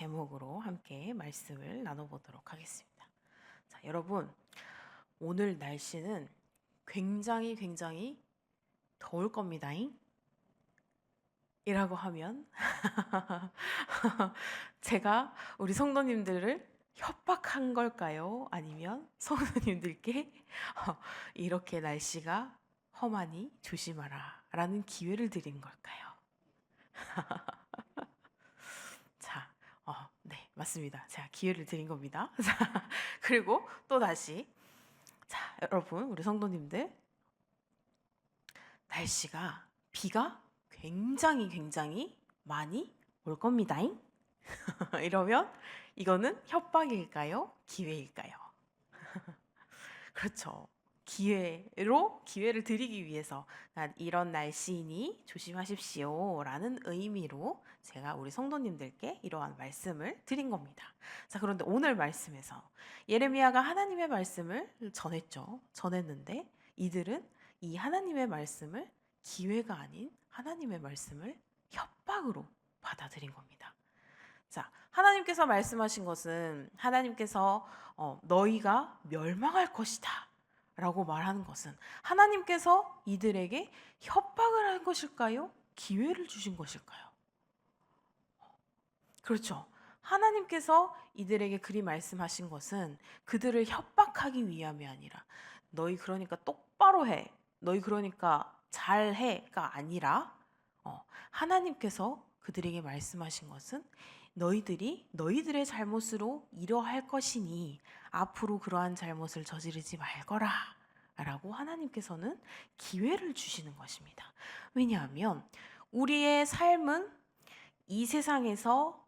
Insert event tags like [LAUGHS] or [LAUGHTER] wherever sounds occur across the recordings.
제목으로 함께 말씀을 나눠보도록 하겠습니다. 자, 여러분, 오늘 날씨는 굉장히 굉장히 더울 겁니다. 이라고 하면 [LAUGHS] 제가 우리 성도님들을 협박한 걸까요? 아니면 성도님들께 어, [LAUGHS] 이렇게 날씨가 험하니 조심하라 라는 기회를 드린 걸까요? [LAUGHS] 맞습니다. 제가 기회를 드린 겁니다. [LAUGHS] 자, 그리고 또 다시. 자, 여러분, 우리 성도님들. 날씨가, 비가 굉장히 굉장히 많이 올 겁니다. [LAUGHS] 이러면 이거는 협박일까요? 기회일까요? [LAUGHS] 그렇죠. 기회로 기회를 드리기 위해서 난 이런 날씨니 조심하십시오 라는 의미로 제가 우리 성도님들께 이러한 말씀을 드린 겁니다. 자, 그런데 오늘 말씀에서 예레미야가 하나님의 말씀을 전했죠. 전했는데 이들은 이 하나님의 말씀을 기회가 아닌 하나님의 말씀을 협박으로 받아들인 겁니다. 자, 하나님께서 말씀하신 것은 하나님께서 어, 너희가 멸망할 것이다. 라고 말하는 것은 하나님께서 이들에게 협박을 한 것일까요? 기회를 주신 것일까요? 그렇죠. 하나님께서 이들에게 그리 말씀하신 것은 그들을 협박하기 위함이 아니라 너희 그러니까 똑바로 해. 너희 그러니까 잘 해가 아니라 어, 하나님께서 그들에게 말씀하신 것은 너희들이 너희들의 잘못으로 이러할 것이니 앞으로 그러한 잘못을 저지르지 말거라. 라고 하나님께서는 기회를 주시는 것입니다. 왜냐하면 우리의 삶은 이 세상에서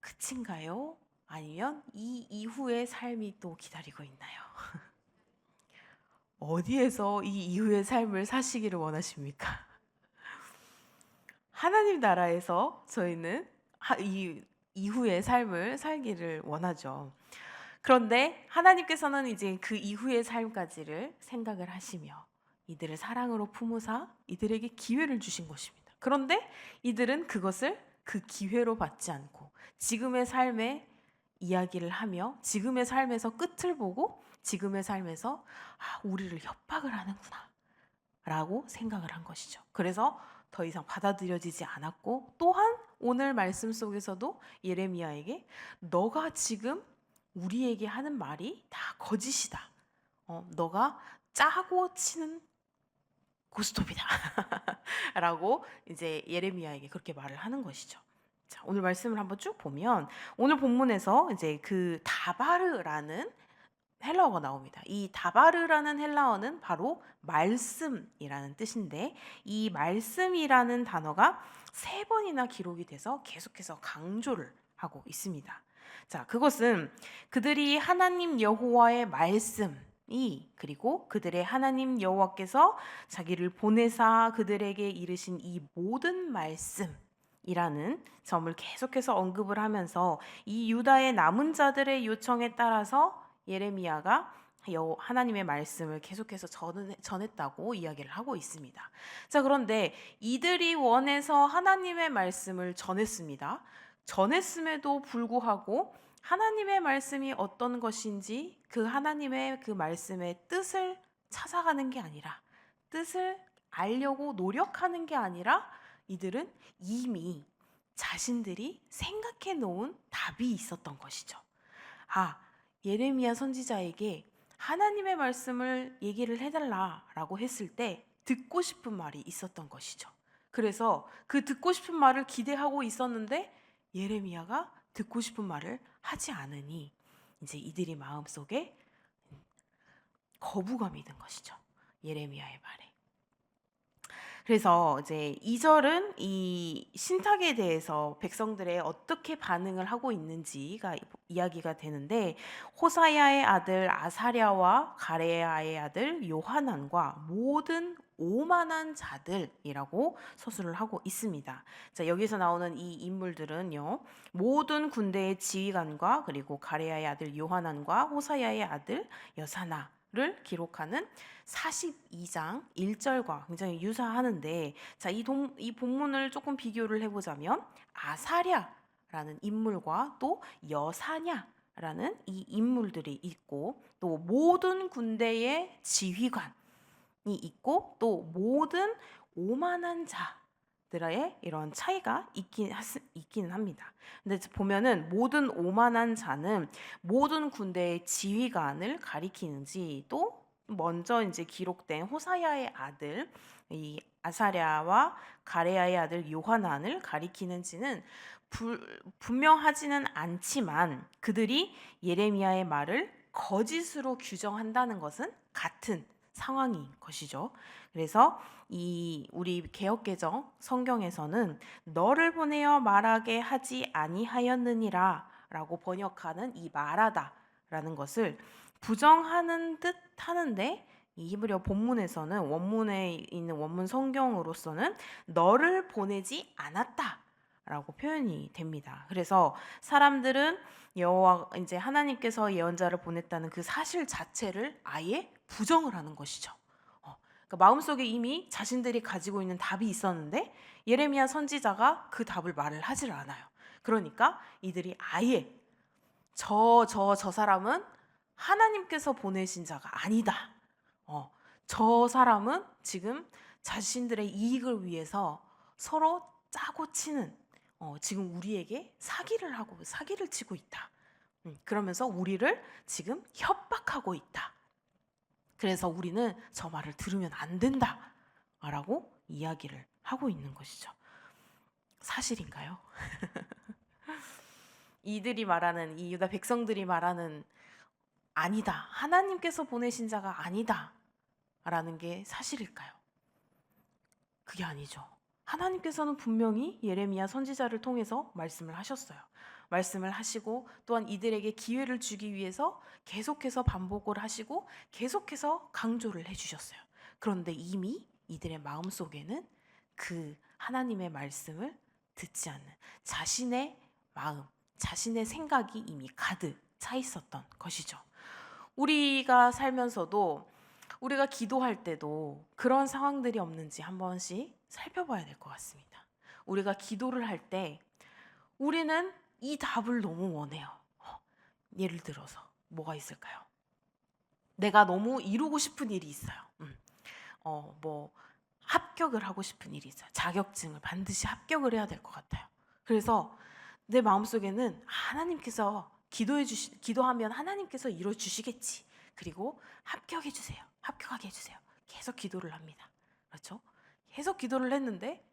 끝인가요? 아니면 이 이후의 삶이 또 기다리고 있나요? [LAUGHS] 어디에서 이 이후의 삶을 사시기를 원하십니까? [LAUGHS] 하나님 나라에서 저희는 이 이후의 삶을 살기를 원하죠. 그런데 하나님께서는 이제 그 이후의 삶까지를 생각을 하시며 이들을 사랑으로 품으사 이들에게 기회를 주신 것입니다. 그런데 이들은 그것을 그 기회로 받지 않고 지금의 삶에 이야기를 하며 지금의 삶에서 끝을 보고 지금의 삶에서 아, 우리를 협박을 하는구나 라고 생각을 한 것이죠. 그래서 더 이상 받아들여지지 않았고 또한 오늘 말씀 속에서도 예레미야에게 너가 지금 우리에게 하는 말이 다 거짓이다. 어, 너가 짜고 치는 고스톱이다. [LAUGHS] 라고 이제 예레미야에게 그렇게 말을 하는 것이죠. 자, 오늘 말씀을 한번 쭉 보면 오늘 본문에서 이제 그 다바르라는 헬라어가 나옵니다. 이 다바르라는 헬라어는 바로 말씀이라는 뜻인데 이 말씀이라는 단어가 세 번이나 기록이 돼서 계속해서 강조를 하고 있습니다. 자, 그것은 그들이 하나님 여호와의 말씀이 그리고 그들의 하나님 여호와께서 자기를 보내사 그들에게 이르신 이 모든 말씀 이라는 점을 계속해서 언급을 하면서 이 유다의 남은 자들의 요청에 따라서 예레미야가 하나님의 말씀을 계속해서 전했다고 이야기를 하고 있습니다. 자, 그런데 이들이 원해서 하나님의 말씀을 전했습니다. 전했음에도 불구하고 하나님의 말씀이 어떤 것인지 그 하나님의 그 말씀의 뜻을 찾아가는 게 아니라 뜻을 알려고 노력하는 게 아니라 이들은 이미 자신들이 생각해 놓은 답이 있었던 것이죠. 아, 예레미야 선지자에게 하나님의 말씀을 얘기를 해달라라고 했을 때 듣고 싶은 말이 있었던 것이죠. 그래서 그 듣고 싶은 말을 기대하고 있었는데 예레미야가 듣고 싶은 말을 하지 않으니 이제 이들이 마음속에 거부감이 든 것이죠. 예레미야의 말에. 그래서 이제 2절은 이 신탁에 대해서 백성들의 어떻게 반응을 하고 있는지가 이야기가 되는데 호사야의 아들 아사랴와 가레야의 아들 요하난과 모든 오만한 자들이라고 서술을 하고 있습니다. 자, 여기서 나오는 이 인물들은요. 모든 군대의 지휘관과 그리고 가레야의 아들 요하난과 호사야의 아들 여사나 를 기록하는 42장 1절과 굉장히 유사하는데 자, 이, 동, 이 본문을 조금 비교를 해 보자면 아사랴 라는 인물과 또 여사냐 라는 이 인물들이 있고 또 모든 군대의 지휘관이 있고 또 모든 오만한 자 들의 이런 차이가 있긴, 있기는 합니다. 근데 보면은 모든 오만한 자는 모든 군대의 지휘관을 가리키는지 또 먼저 이제 기록된 호사야의 아들 이 아사랴와 가레야의 아들 요하난을 가리키는지는 불- 분명하지는 않지만 그들이 예레미야의 말을 거짓으로 규정한다는 것은 같은 상황인 것이죠. 그래서 이 우리 개혁개정 성경에서는 너를 보내어 말하게 하지 아니하였느니라라고 번역하는 이 말하다라는 것을 부정하는 듯 하는데 이 히브리어 본문에서는 원문에 있는 원문 성경으로서는 너를 보내지 않았다 라고 표현이 됩니다. 그래서 사람들은 여호와 이제 하나님께서 예언자를 보냈다는 그 사실 자체를 아예 부정을 하는 것이죠. 어, 그러니까 마음속에 이미 자신들이 가지고 있는 답이 있었는데 예레미야 선지자가 그 답을 말을 하질 않아요. 그러니까 이들이 아예 저 저 저 사람은 하나님께서 보내신 자가 아니다. 어, 저 사람은 지금 자신들의 이익을 위해서 서로 짜고 치는 어, 지금 우리에게 사기를 하고 사기를 치고 있다. 음, 그러면서 우리를 지금 협박하고 있다. 그래서 우리는 저 말을 들으면 안 된다 라고 이야기를 하고 있는 것이죠. 사실인가요? [LAUGHS] 이들이 말하는 이 유다 백성들이 말하는 아니다. 하나님께서 보내신 자가 아니다. 라는 게 사실일까요? 그게 아니죠. 하나님께서는 분명히 예레미야 선지자를 통해서 말씀을 하셨어요. 말씀을 하시고 또한 이들에게 기회를 주기 위해서 계속해서 반복을 하시고 계속해서 강조를 해 주셨어요. 그런데 이미 이들의 마음 속에는 그 하나님의 말씀을 듣지 않는 자신의 마음, 자신의 생각이 이미 가득 차 있었던 것이죠. 우리가 살면서도 우리가 기도할 때도 그런 상황들이 없는지 한 번씩 살펴봐야 될 것 같습니다. 우리가 기도를 할 때 우리는 이 답을 너무 원해요. 어, 예를 들어서 뭐가 있을까요? 내가 너무 이루고 싶은 일이 있어요. 음. 어, 뭐 합격을 하고 싶은 일이 있어요. 자격증을 반드시 합격을 해야 될 것 같아요. 그래서 내 마음속에는 하나님께서 기도해 주시 기도하면 하나님께서 이루어 주시겠지. 그리고 합격해 주세요. 합격하게 해 주세요. 계속 기도를 합니다. 그렇죠? 계속 기도를 했는데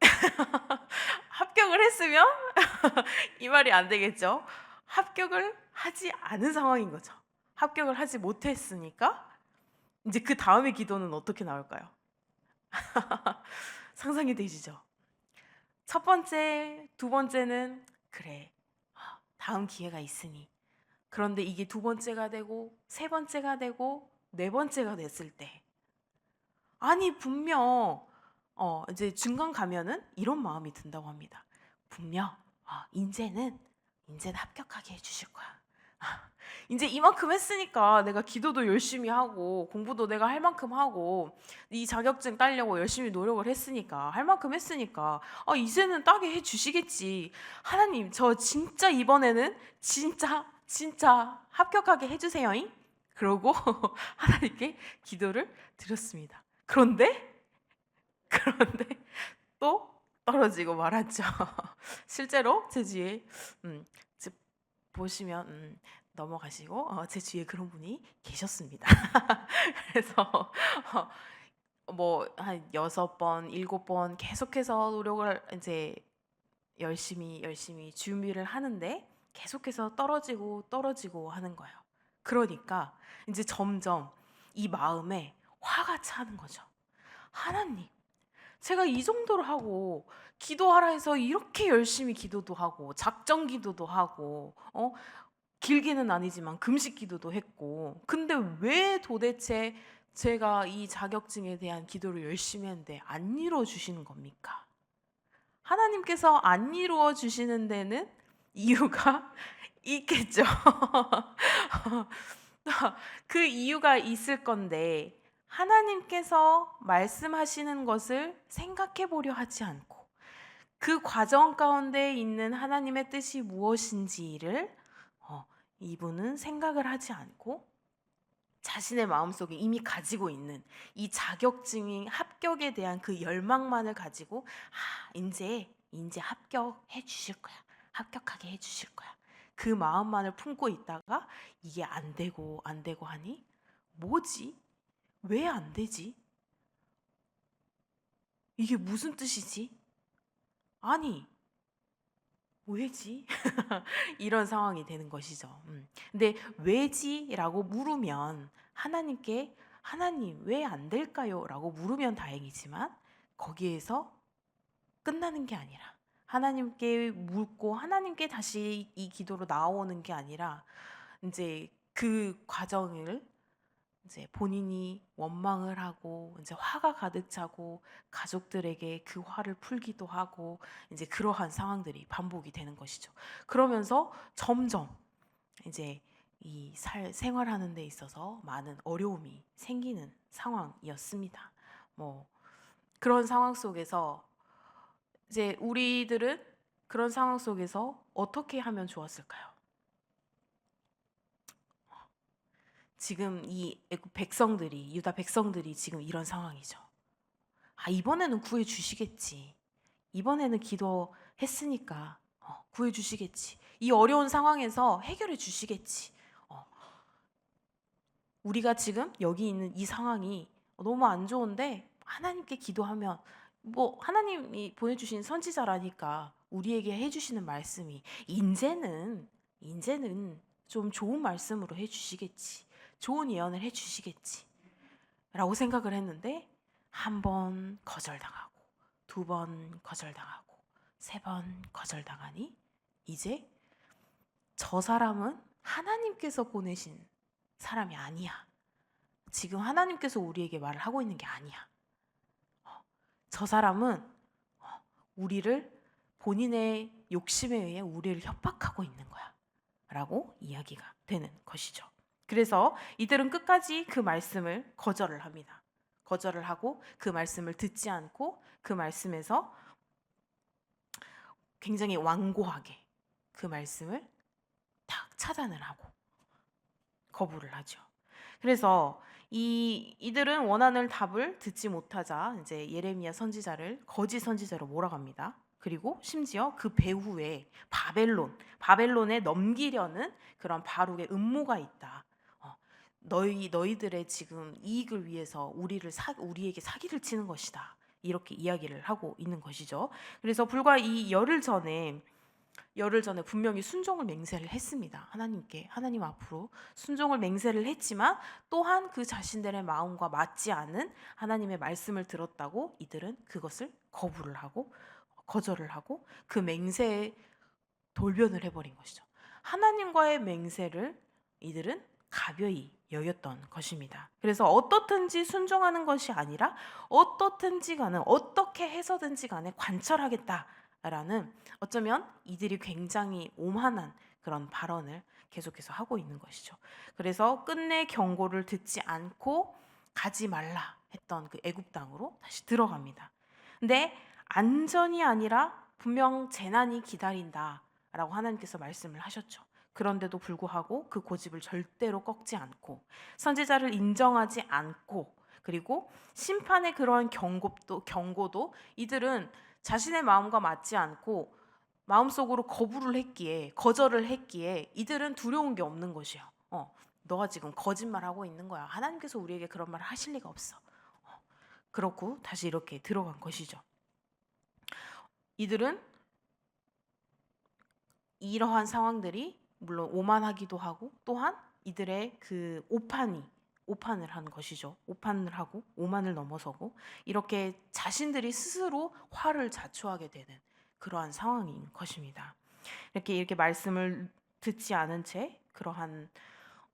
[LAUGHS] 합격을 했으면 [LAUGHS] 이 말이 안 되겠죠. 합격을 하지 않은 상황인 거죠. 합격을 하지 못했으니까 이제 그 다음의 기도는 어떻게 나올까요? [LAUGHS] 상상이 되시죠? 첫 번째, 두 번째는 그래. 아, 다음 기회가 있으니. 그런데 이게 두 번째가 되고 세 번째가 되고 네 번째가 됐을 때 아니 분명 어 이제 중간 가면은 이런 마음이 든다고 합니다. 분명 아, 이제는 이제는 합격하게 해주실 거야. 아, [LAUGHS] 이제 이만큼 했으니까 내가 기도도 열심히 하고 공부도 내가 할 만큼 하고 이 자격증 따려고 열심히 노력을 했으니까 할 만큼 했으니까 아, 이제는 따게 해주시겠지. 하나님 저 진짜 이번에는 진짜 진짜 합격하게 해주세요잉. 그러고 [LAUGHS] 하나님께 기도를 드렸습니다. 그런데 [LAUGHS] 그런데 또 떨어지고 말았죠. [LAUGHS] 실제로 제 뒤에 음, 즉 보시면 음, 넘어가시고 어, 제 뒤에 그런 분이 계셨습니다. [LAUGHS] 그래서 어, 뭐한 여섯 번, 일곱 번 계속해서 노력을 이제 열심히 열심히 준비를 하는데 계속해서 떨어지고 떨어지고 하는 거예요. 그러니까 이제 점점 이 마음에 화가 차는 거죠. 하나님, 제가 이 정도로 하고 기도하라 해서 이렇게 열심히 기도도 하고 작정 기도도 하고 어 길게는 아니지만 금식 기도도 했고 근데 왜 도대체 제가 이 자격증에 대한 기도를 열심히 했는데 안 이루어 주시는 겁니까? 하나님께서 안 이루어 주시는 데는 이유가 [LAUGHS] 있겠죠. [LAUGHS] 그 이유가 있을 건데 하나님께서 말씀하시는 것을 생각해 보려 하지 않고 그 과정 가운데 있는 하나님의 뜻이 무엇인지를 어, 이분은 생각을 하지 않고 자신의 마음속에 이미 가지고 있는 이 자격증인 합격에 대한 그 열망만을 가지고 아, 이제 이제 합격해 주실 거야. 합격하게 해 주실 거야. 그 마음만을 품고 있다가 이게 안 되고 안 되고 하니 뭐지? 왜 안 되지? 이게 무슨 뜻이지? 아니, 왜지? [LAUGHS] 이런 상황이 되는 것이죠. 음. 근데 왜지라고 물으면 하나님께 하나님 왜 안 될까요? 라고 물으면 다행이지만 거기에서 끝나는 게 아니라 하나님께 묻고 하나님께 다시 이 기도로 나오는 게 아니라 이제 그 과정을 이제 본인이 원망을 하고 이제 화가 가득 차고 가족들에게 그 화를 풀기도 하고 이제 그러한 상황들이 반복이 되는 것이죠. 그러면서 점점 이제 이 살, 생활하는 데 있어서 많은 어려움이 생기는 상황이었습니다. 뭐 그런 상황 속에서 이제 우리들은 그런 상황 속에서 어떻게 하면 좋았을까요? 지금 이 백성들이 유다 백성들이 지금 이런 상황이죠. 아 이번에는 구해 주시겠지. 이번에는 기도했으니까 어, 구해 주시겠지. 이 어려운 상황에서 해결해 주시겠지. 어. 우리가 지금 여기 있는 이 상황이 너무 안 좋은데 하나님께 기도하면 뭐 하나님이 보내주신 선지자라니까 우리에게 해주시는 말씀이 인제는 인제는 좀 좋은 말씀으로 해주시겠지. 좋은 예언을 해 주시겠지. 라고 생각을 했는데, 한 번 거절당하고, 두 번 거절당하고, 세 번 거절당하니, 이제 저 사람은 하나님께서 보내신 사람이 아니야. 지금 하나님께서 우리에게 말을 하고 있는 게 아니야. 어, 저 사람은 어, 우리를 본인의 욕심에 의해 우리를 협박하고 있는 거야. 라고 이야기가 되는 것이죠. 그래서 이들은 끝까지 그 말씀을 거절을 합니다. 거절을 하고 그 말씀을 듣지 않고 그 말씀에서 굉장히 완고하게 그 말씀을 딱 차단을 하고 거부를 하죠. 그래서 이 이들은 원하는 답을 듣지 못하자 이제 예레미야 선지자를 거짓 선지자로 몰아갑니다. 그리고 심지어 그 배후에 바벨론, 바벨론에 넘기려는 그런 바룩의 음모가 있다. 어, 너희 너희들의 지금 이익을 위해서 우리를 사, 우리에게 사기를 치는 것이다. 이렇게 이야기를 하고 있는 것이죠. 그래서 불과 이 열흘 전에 열흘 전에 분명히 순종을 맹세를 했습니다. 하나님께 하나님 앞으로 순종을 맹세를 했지만 또한 그 자신들의 마음과 맞지 않은 하나님의 말씀을 들었다고 이들은 그것을 거부를 하고 거절을 하고 그 맹세에 돌변을 해버린 것이죠. 하나님과의 맹세를 이들은 가벼이 여겼던 것입니다. 그래서 어떻든지 순종하는 것이 아니라 어떻든지 간에 어떻게 해서든지 간에 관철하겠다라는 어쩌면 이들이 굉장히 오만한 그런 발언을 계속해서 하고 있는 것이죠. 그래서 끝내 경고를 듣지 않고 가지 말라 했던 그 애굽 땅으로 다시 들어갑니다. 근데 안전이 아니라 분명 재난이 기다린다라고 하나님께서 말씀을 하셨죠. 그런데도 불구하고 그 고집을 절대로 꺾지 않고 선지자를 인정하지 않고 그리고 심판의 그러한 경고도 경고도 이들은 자신의 마음과 맞지 않고 마음속으로 거부를 했기에 거절을 했기에 이들은 두려운 게 없는 것이요. 어, 너가 지금 거짓말 하고 있는 거야. 하나님께서 우리에게 그런 말을 하실 리가 없어. 어, 그렇고 다시 이렇게 들어간 것이죠. 이들은 이러한 상황들이 물론 오만하기도 하고 또한 이들의 그 오판이 오판을 한 것이죠. 오판을 하고 오만을 넘어서고 이렇게 자신들이 스스로 화를 자초하게 되는 그러한 상황인 것입니다. 이렇게 이렇게 말씀을 듣지 않은 채 그러한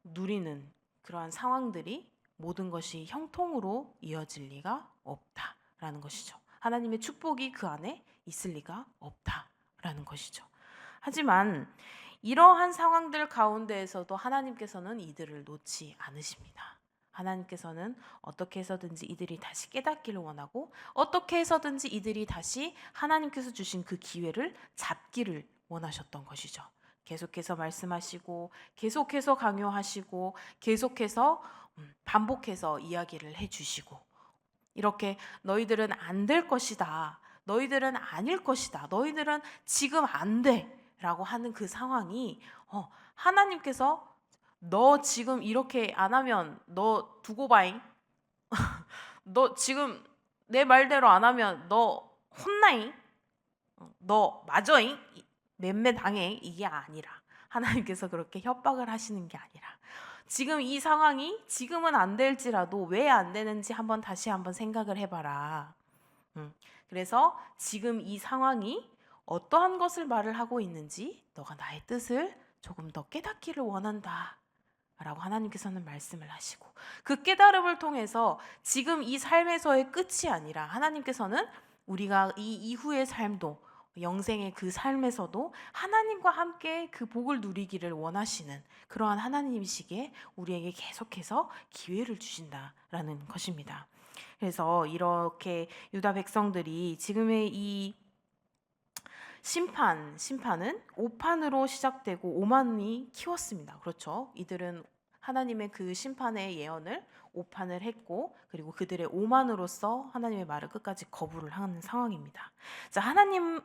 누리는 그러한 상황들이 모든 것이 형통으로 이어질 리가 없다라는 것이죠. 하나님의 축복이 그 안에 있을 리가 없다라는 것이죠. 하지만 이러한 상황들 가운데에서도 하나님께서는 이들을 놓지 않으십니다. 하나님께서는 어떻게 해서든지 이들이 다시 깨닫기를 원하고 어떻게 해서든지 이들이 다시 하나님께서 주신 그 기회를 잡기를 원하셨던 것이죠. 계속해서 말씀하시고 계속해서 강요하시고 계속해서 음, 반복해서 이야기를 해 주시고 이렇게 너희들은 안 될 것이다. 너희들은 아닐 것이다. 너희들은 지금 안 돼. 라고 하는 그 상황이 어, 하나님께서 너 지금 이렇게 안 하면 너 두고 봐잉. [LAUGHS] 너 지금 내 말대로 안 하면 너 혼나잉. 어, 너 맞아잉. 맴매 당해. 이게 아니라 하나님께서 그렇게 협박을 하시는 게 아니라 지금 이 상황이 지금은 안 될지라도 왜 안 되는지 한번 다시 한번 생각을 해봐라. 음, 그래서 지금 이 상황이 어떠한 것을 말을 하고 있는지 너가 나의 뜻을 조금 더 깨닫기를 원한다. 라고 하나님께서는 말씀을 하시고 그 깨달음을 통해서 지금 이 삶에서의 끝이 아니라 하나님께서는 우리가 이 이후의 삶도 영생의 그 삶에서도 하나님과 함께 그 복을 누리기를 원하시는 그러한 하나님이시기에 우리에게 계속해서 기회를 주신다라는 것입니다. 그래서 이렇게 유다 백성들이 지금의 이 심판, 심판은 오판으로 시작되고 오만이 키웠습니다. 그렇죠. 이들은 하나님의 그 심판의 예언을 오판을 했고 그리고 그들의 오만으로서 하나님의 말을 끝까지 거부를 하는 상황입니다. 자, 하나님은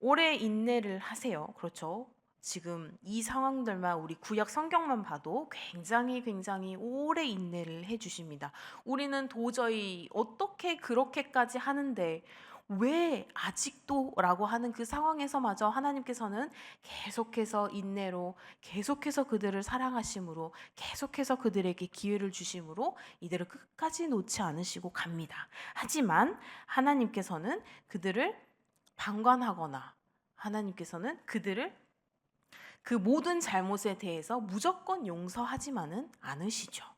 오래 인내를 하세요. 그렇죠. 지금 이 상황들만 우리 구약 성경만 봐도 굉장히 굉장히 오래 인내를 해 주십니다. 우리는 도저히 어떻게 그렇게까지 하는데 왜 아직도 라고 하는 그 상황에서마저 하나님께서는 계속해서 인내로 계속해서 그들을 사랑하심으로 계속해서 그들에게 기회를 주심으로 이들을 끝까지 놓지 않으시고 갑니다. 하지만 하나님께서는 그들을 방관하거나 하나님께서는 그들을 그 모든 잘못에 대해서 무조건 용서하지만은 않으시죠.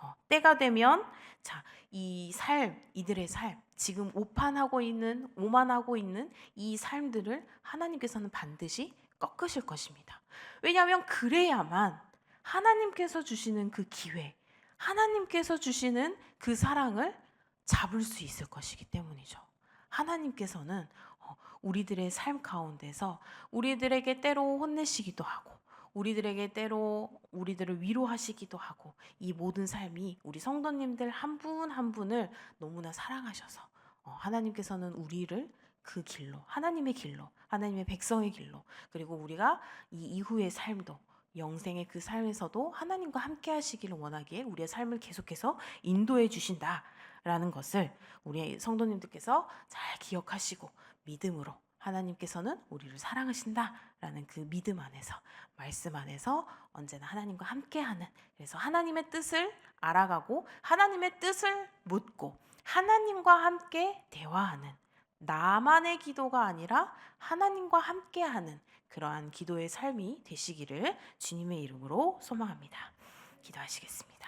어, 때가 되면 자, 이 삶, 이들의 삶, 지금 오판하고 있는, 오만하고 있는 이 삶들을 하나님께서는 반드시 꺾으실 것입니다. 왜냐하면 그래야만 하나님께서 주시는 그 기회, 하나님께서 주시는 그 사랑을 잡을 수 있을 것이기 때문이죠. 하나님께서는 어, 우리들의 삶 가운데서 우리들에게 때로 혼내시기도 하고 우리들에게 때로 우리들을 위로하시기도 하고 이 모든 삶이 우리 성도님들 한 분한 분을 너무나 사랑하셔서 어, 하나님께서는 우리를 그 길로 하나님의 길로 하나님의 백성의 길로 그리고 우리가 이 이후의 삶도 영생의 그 삶에서도 하나님과 함께 하시기를 원하기에 우리의 삶을 계속해서 인도해 주신다라는 것을 우리 성도님들께서 잘 기억하시고 믿음으로 하나님께서는 우리를 사랑하신다라는 그 믿음 안에서 말씀 안에서 언제나 하나님과 함께하는 그래서 하나님의 뜻을 알아가고 하나님의 뜻을 묻고 하나님과 함께 대화하는 나만의 기도가 아니라 하나님과 함께하는 그러한 기도의 삶이 되시기를 주님의 이름으로 소망합니다. 기도하시겠습니다.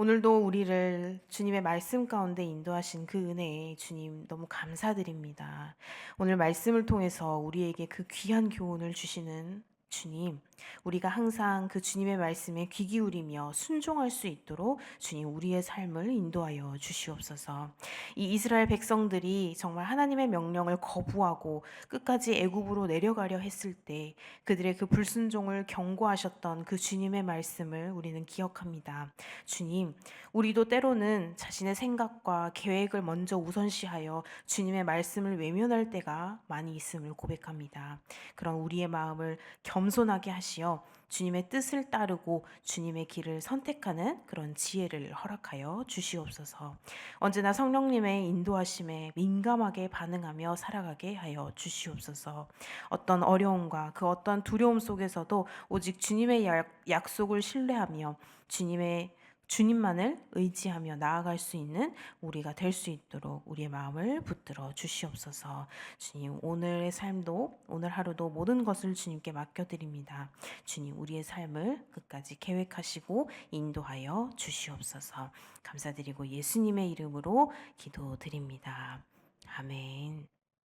오늘도 우리를 주님의 말씀 가운데 인도하신 그 은혜에 주님 너무 감사드립니다. 오늘 말씀을 통해서 우리에게 그 귀한 교훈을 주시는 주님, 우리가 항상 그 주님의 말씀에 귀 기울이며 순종할 수 있도록 주님 우리의 삶을 인도하여 주시옵소서. 이 이스라엘 백성들이 정말 하나님의 명령을 거부하고 끝까지 애굽으로 내려가려 했을 때 그들의 그 불순종을 경고하셨던 그 주님의 말씀을 우리는 기억합니다. 주님, 우리도 때로는 자신의 생각과 계획을 먼저 우선시하여 주님의 말씀을 외면할 때가 많이 있음을 고백합니다. 그런 우리의 마음을 겸손하게 하시 하시어 주님의 뜻을 따르고 주님의 길을 선택하는 그런 지혜를 허락하여 주시옵소서. 언제나 성령님의 인도하심에 민감하게 반응하며 살아가게 하여 주시옵소서. 어떤 어려움과 그 어떤 두려움 속에서도 오직 주님의 약속을 신뢰하며 주님의 주님만을 의지하며 나아갈 수 있는 우리가 될 수 있도록 우리의 마음을 붙들어 주시옵소서. 주님, 오늘의 삶도 오늘 하루도 모든 것을 주님께 맡겨 드립니다. 주님, 우리의 삶을 끝까지 계획하시고 인도하여 주시옵소서. 감사드리고 예수님의 이름으로 기도드립니다. 아멘.